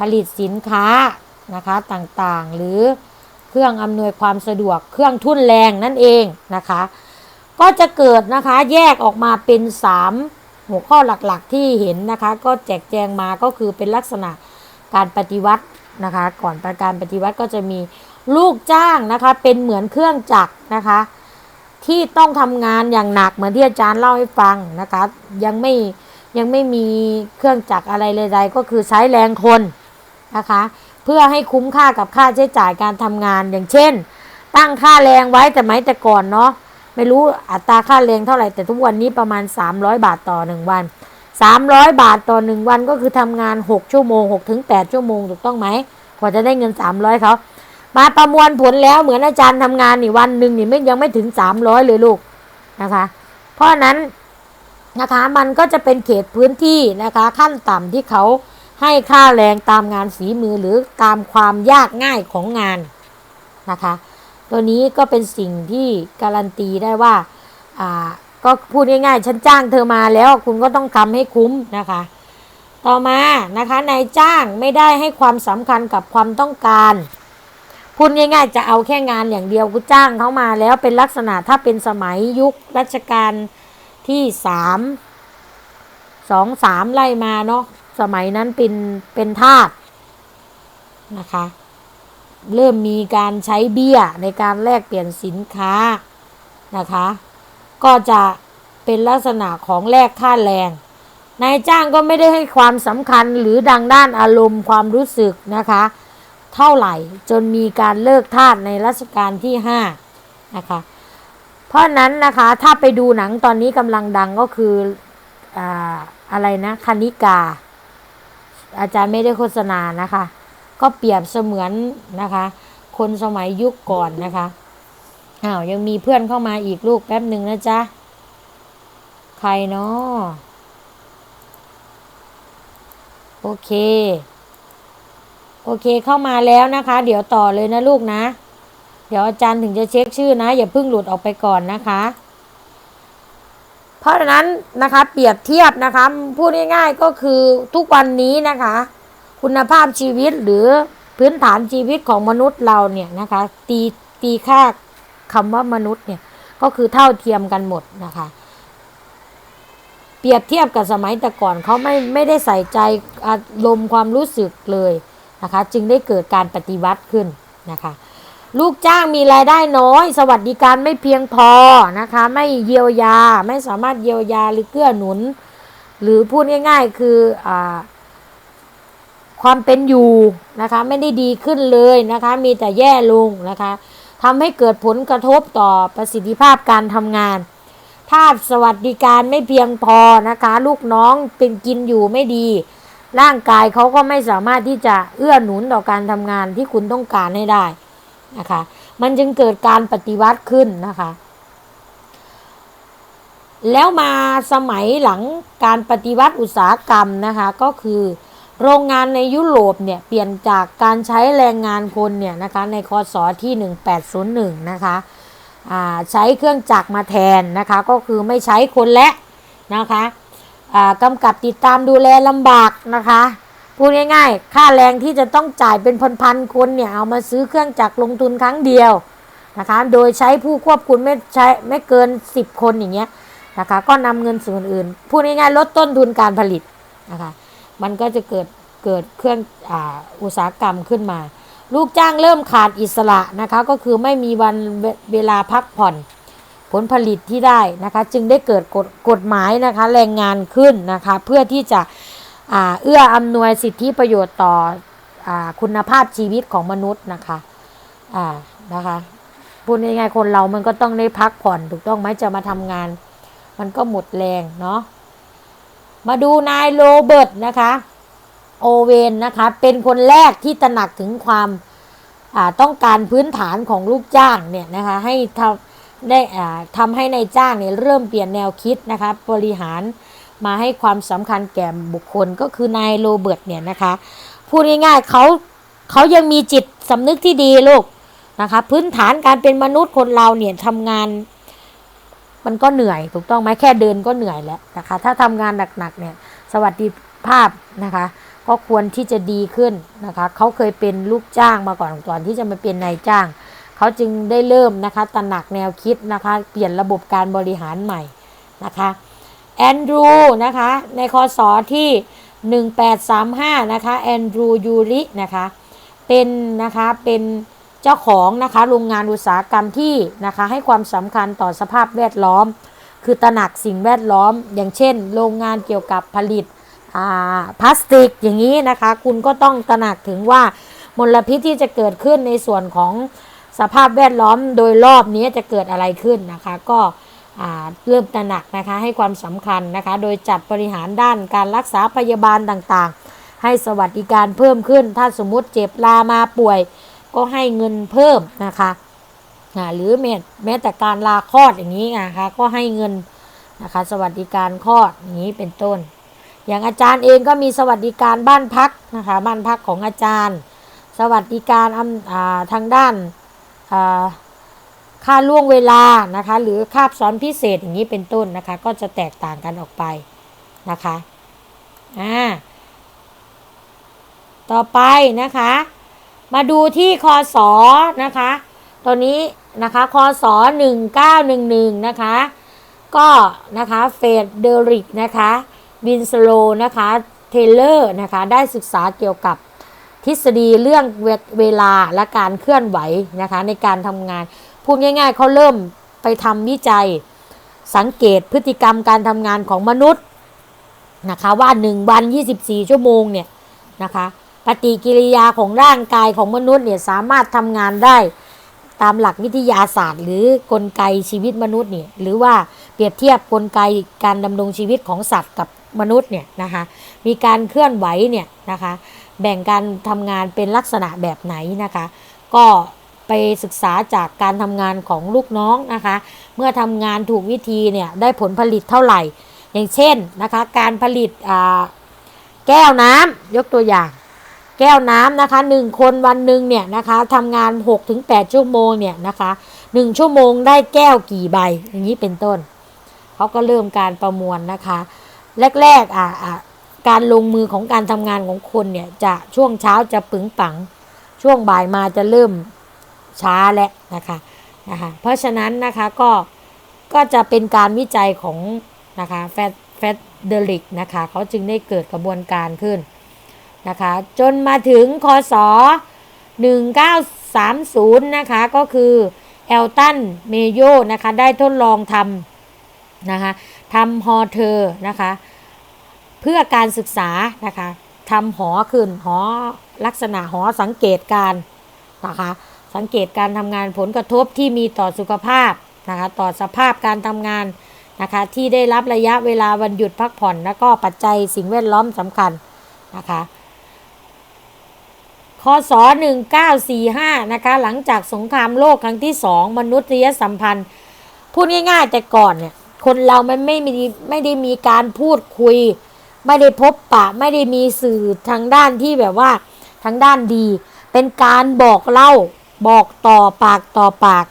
ผลิตสินค้านะคะต่างๆ หรือเครื่องอำนวยความสะดวกเครื่องทุ่นแรงนั่นเองนะคะ ก็จะเกิดนะคะแยกออกมาเป็น 3 หัวข้อหลักๆที่เห็นนะคะ ก็แจกแจงมาก็คือเป็นลักษณะการปฏิวัตินะคะ ก่อนประการปฏิวัติก็จะมีลูกจ้างนะคะเป็นเหมือนเครื่องจักรนะคะ ที่ต้องทำงานอย่างหนักเหมือนที่อาจารย์เล่าให้ฟังนะคะ ยังไม่ยังไม่มีเครื่องจักรอะไรเลยใดก็คือใช้แรงคน นะคะ เพื่อให้คุ้มค่ากับค่าใช้จ่ายการทำงานอย่างเช่น ตั้งค่าแรงไว้แต่ไหมแต่ก่อนเนาะไม่รู้อัตราค่าแรงเท่าไหร่แต่ทุกวันนี้ประมาณ 300 บาทต่อ 1 วัน 300 บาทต่อ 1 วันก็คือทำงาน 6 ชั่วโมง6ถึง8ชั่วโมงถูกต้องไหมกว่าจะได้เงิน 300เขามาประมวลผลแล้วเหมือนอาจารย์ทำงานนี่วันหนึ่งนี่ไม่ยังไม่ถึง 300 เลยลูกนะคะ เพราะฉะนั้นนะคะมันก็จะเป็นเขตพื้นที่นะคะ ขั้นต่ำที่เขา ให้ค่าแรงตามงานฝีมือหรือตามความยากง่ายของงานนะคะ ตัวนี้ก็เป็นสิ่งที่การันตีได้ว่าอ่าก็พูดง่ายๆ ฉันจ้างเธอมาแล้วคุณก็ต้องทำให้คุ้มนะคะ ต่อมานะคะนายจ้างไม่ได้ให้ความสำคัญกับความต้องการพูดง่ายๆ จะเอาแค่งานอย่างเดียวกูจ้างเขามาแล้วเป็นลักษณะถ้าเป็นสมัยยุครัชกาลที่สามสองสามไล่มาเนาะ สมัยนั้นเป็นเป็นทาสนะคะ เริ่มมีการใช้เบี้ยในการแลกเปลี่ยนสินค้านะคะ ก็จะเป็นลักษณะของแลกค่าแรงนายจ้างก็ไม่ได้ให้ความสำคัญหรือดังด้านอารมณ์ความรู้สึกนะคะ เท่าไหร่จนมีการเลิกทาสในรัชกาลที่5นะคะเพราะนั้นนะคะถ้าไปดูหนังตอนนี้กำลังดังก็คือออะไรนะคณิกา อาจารย์ไม่ได้โฆษณานะคะ ก็เปรียบเสมือนนะคะ คนสมัยยุคก่อนนะคะอ้าวยังมีเพื่อนเข้ามาอีกลูกแป๊บหนึ่งนะจ๊ะ ใครเนาะโอเค โอเคเข้ามาแล้วนะคะ เดี๋ยวต่อเลยนะลูกนะ เดี๋ยวอาจารย์ถึงจะเช็คชื่อนะ อย่าเพิ่งหลุดออกไปก่อนนะคะ เพราะฉะนั้นนะคะเปรียบเทียบนะคะพูดง่ายๆก็คือทุกวันนี้นะคะ คุณภาพชีวิตหรือพื้นฐานชีวิตของมนุษย์เราเนี่ยนะคะตีตีค่าคำว่ามนุษย์เนี่ยก็คือเท่าเทียมกันหมดนะคะ เปรียบเทียบกับสมัยแต่ก่อนเขาไม่ไม่ได้ใส่ใจอารมณ์ความรู้สึกเลยนะคะ จึงได้เกิดการปฏิวัติขึ้นนะคะ ลูกจ้างมีรายได้น้อย สวัสดิการไม่เพียงพอนะคะ ไม่เยียวยาไม่สามารถเยียวยาหรือเกื้อหนุน หรือพูดง่าย ๆ คืออความเป็นอยู่นะคะ ไม่ได้ดีขึ้นเลยนะคะ มีแต่แย่ลงนะคะทำให้เกิดผลกระทบต่อประสิทธิภาพการทำงานถ้าสวัสดิการไม่เพียงพอนะคะ ลูกน้องเป็นกินอยู่ไม่ดี ร่างกายเขาก็ไม่สามารถที่จะเอื้อหนุนต่อการทำงานที่คุณต้องการให้ได้ นะคะ มันจึงเกิดการปฏิวัติขึ้นนะคะ แล้วมาสมัยหลังการปฏิวัติอุตสาหกรรมนะคะ ก็คือโรงงานในยุโรปเนี่ยเปลี่ยนจากการใช้แรงงานคนเนี่ยนะคะในคศที่ 1801 นะคะอ่าใช้เครื่องจักรมาแทนนะคะ ก็คือไม่ใช้คนและนะคะกำกับติดตามดูแลลำบากนะคะ พูดง่ายๆ ค่าแรงที่จะต้องจ่ายเป็นพันๆคนเนี่ย เอามาซื้อเครื่องจักรลงทุนครั้งเดียวนะคะ โดยใช้ผู้ควบคุมไม่ใช้ไม่เกิน 10 คนอย่างเงี้ยนะคะ ก็นำเงินส่วนอื่น พูดง่ายๆ ลดต้นทุนการผลิตนะคะ มันก็จะเกิดเกิดเครื่องออุตสาหกรรมขึ้นมา ลูกจ้างเริ่มขาดอิสระนะคะ ก็คือไม่มีวันเวเวลาพักผ่อน ผลผลิตที่ได้นะคะ จึงได้เกิดกฎกฎหมายนะคะแรงงานขึ้นนะคะ เพื่อที่จะ เอื้ออำนวยสิทธิประโยชน์ต่ออคุณภาพชีวิตของมนุษย์นะคะนะคะพูดง่ายๆคนเรามันก็ต้องได้พักผ่อนถูกต้องไหมจะมาทำงาน มันก็หมดแรงเนาะมาดูนายโรเบิร์ตนะคะโอเวนนะคะเป็นคนแรกที่ตระหนักถึงความต้องการพื้นฐานของลูกจ้างเนี่ยนะคะให้ทำได้ทำให้ในายจ้างเนี่ยเริ่มเปลี่ยนแนวคิดนะคะบริหาร มาให้ความสำคัญแก่บุคคลก็คือนายโรเบิร์ตเนี่ยนะคะ พูดง่ายๆเขาเขายังมีจิตสำนึกที่ดีลูกนะคะพื้นฐานการเป็นมนุษย์คนเราเนี่ยทำงาน มันก็เหนื่อยถูกต้องไหมแค่เดินก็เหนื่อยแล้วนะคะ ถ้าทำงานหนักๆเนี่ยสวัสดิภาพนะคะก็ก็ควรที่จะดีขึ้นนะคะเขาเคยเป็นลูกจ้างมาก่อนก่อนที่จะมาเป็นนายจ้าง เขาจึงได้เริ่มนะคะตระหนักแนวคิดนะคะ เปลี่ยนระบบการบริหารใหม่นะคะ แอนดรูนะคะ ในคศที่ 1835 นะคะ แอนดรูยูรินะคะ เป็นนะคะ เป็นเจ้าของนะคะโรงงานอุตสาหกรรมที่นะคะให้ความสำคัญต่อสภาพแวดล้อม คือตระหนักสิ่งแวดล้อม อย่างเช่น โรงงานเกี่ยวกับผลิตอ่าพลาสติกอย่างนี้นะคะ คุณก็ต้องตระหนักถึงว่ามลพิษที่จะเกิดขึ้นในส่วนของสภาพแวดล้อมโดยรอบนี้จะเกิดอะไรขึ้นนะคะ ก็ เริ่มตระหนักนะคะให้ความสำคัญนะคะ โดยจัดบริหารด้านการรักษาพยาบาลต่างๆ ให้สวัสดิการเพิ่มขึ้น ถ้าสมมุติเจ็บลามาป่วย ก็ให้เงินเพิ่มนะคะหรือแม้แม้แต่การลาคลอดอย่างนี้นะคะก็ให้เงินนะคะสวัสดิการคลอดอย่างนี้เป็นต้น อย่างอาจารย์เองก็มีสวัสดิการบ้านพักนะคะบ้านพักของอาจารย์ สวัสดิการทางด้านอ ค่าล่วงเวลานะคะ หรือคาบสอนพิเศษอย่างนี้เป็นต้นนะคะ ก็จะแตกต่างกันออกไปนะคะอ่าต่อไปนะคะ มาดูที่คอสอนะคะตัวนี้นะคะคอสอ1911 นะคะ ก็นะคะเฟดเดริกนะคะวินสโลนะคะเทเลอร์นะคะได้ศึกษาเกี่ยวกับทฤษฎีเรื่องเวเวลาและการเคลื่อนไหวนะคะในการทำงาน พูดง่ายๆเขาเริ่มไปทำวิจัย สังเกตพฤติกรรมการทำงานของมนุษย์นะคะว่า 1 วัน 24 ชั่วโมงเนี่ยนะคะปฏิกิริยาของร่างกายของมนุษย์เนี่ยสามารถทำงานได้ตามหลักวิทยาศาสตร์ หรือกลไกชีวิตมนุษย์เนี่ยหรือว่าเปรียบเทียบกลไกการดำรงชีวิตของสัตว์กับมนุษย์เนี่ยนะคะมีการเคลื่อนไหวเนี่ยนะคะแบ่งการทำงานเป็นลักษณะแบบไหนนะคะ ก็ ไปศึกษาจากการทำงานของลูกน้องนะคะ เมื่อทำงานถูกวิธีเนี่ยได้ผลผลิตเท่าไหร่ อย่างเช่นนะคะการผลิตแก้วน้ำยกตัวอย่าง แก้วน้ำนะคะหนึ่งคนวันหนึ่งเนี่ยนะคะทำงาน 6-8 ชั่วโมงเนี่ยนะคะหนึ่งชั่วโมงได้แก้วกี่ใบ อย่างนี้เป็นต้นเขาก็เริ่มการประมวลนะคะ แรกๆอ่าอ่าการลงมือของการทำงานของคนเนี่ยจะช่วงเช้าจะปึงปัง ช่วงบ่ายมาจะเริ่ม ช้าแล้วนะคะนะคะเพราะฉะนั้นนะคะก็ก็จะเป็นการวิจัยของนะคะแฟดแฟดเดริกนะคะเขาจึงได้เกิดกระบวนการขึ้นนะคะจนมาถึงคศ 1930 นะคะก็คือเอลตันเมโยนะคะได้ทดลองทำนะคะทำฮอเทอร์นะคะเพื่อการศึกษานะคะทำหอขึ้นหอลักษณะหอสังเกตการนะคะ สังเกตการทำงานผลกระทบที่มีต่อสุขภาพนะคะต่อสภาพการทำงานนะคะที่ได้รับระยะเวลาวันหยุดพักผ่อน แล้วก็ปัจจัยสิ่งแวดล้อมสำคัญนะคะคศ1945นะคะหลังจากสงครามโลกครั้งที่สองมนุษยสัมพันธ์ พูดง่ายๆ แต่ก่อนเนี่ยคนเรามันไม่มีไม่ได้มีการพูดคุย ไม่ได้พบปะ ไม่ได้มีสื่อทางด้านที่แบบว่าทางด้านดี เป็นการบอกเล่า บอกต่อปากต่อปาก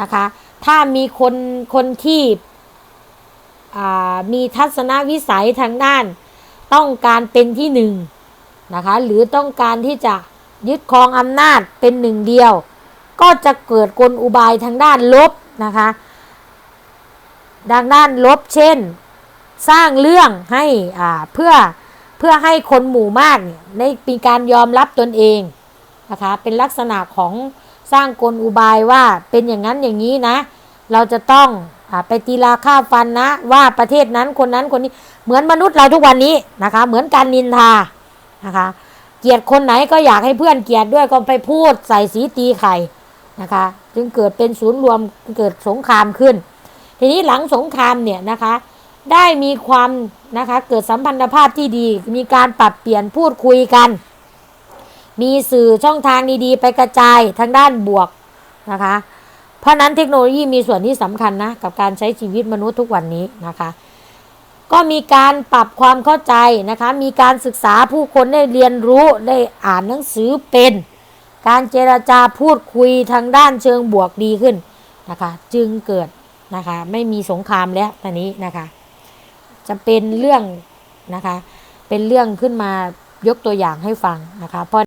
นะคะ ถ้ามีคนคนที่มีทัศนวิสัยทางด้าน ต้องการเป็นที่หนึ่งนะคะหรือต้องการที่จะยึดครองอำนาจเป็นหนึ่งเดียว ก็จะเกิดกลอุบายทางด้านลบนะคะดังด้านลบเช่น สร้างเรื่องให้เพื่อเพื่อให้คนหมู่มากเนี่ยได้มีการยอมรับตนเอง นะคะเป็นลักษณะของสร้างกลอุบายว่าเป็นอย่างนั้นอย่างนี้นะ เราจะต้องอไปตีราค่าฟันนะ ว่าประเทศนั้นคนนั้นคนนี้เหมือนมนุษย์เราทุกวันนี้นะคะ เหมือนการนินทานะคะเกลียดคนไหนก็อยากให้เพื่อนเกลียดด้วยก็ไปพูดใส่สีตีไข่นะคะ จึงเกิดเป็นศูนย์รวมเกิดสงครามขึ้น ทีนี้หลังสงครามเนี่ยนะคะ ได้มีความนะคะเกิดสัมพันธภาพที่ดี มีการปรับเปลี่ยนพูดคุยกัน มีสื่อช่องทางดีๆ ไปกระจายทางด้านบวกนะคะ เพราะนั้นเทคโนโลยีมีส่วนที่สำคัญนะกับการใช้ชีวิตมนุษย์ทุกวันนี้นะคะ ก็มีการปรับความเข้าใจนะคะ มีการศึกษาผู้คนได้เรียนรู้ได้อ่านหนังสือเป็น การเจราจาพูดคุยทางด้านเชิงบวกดีขึ้นนะคะ จึงเกิดนะคะไม่มีสงครามแล้วตอนนี้นะคะ จะเป็นเรื่องนะคะ เป็นเรื่องขึ้นมายกตัวอย่างให้ฟังนะคะเพราะ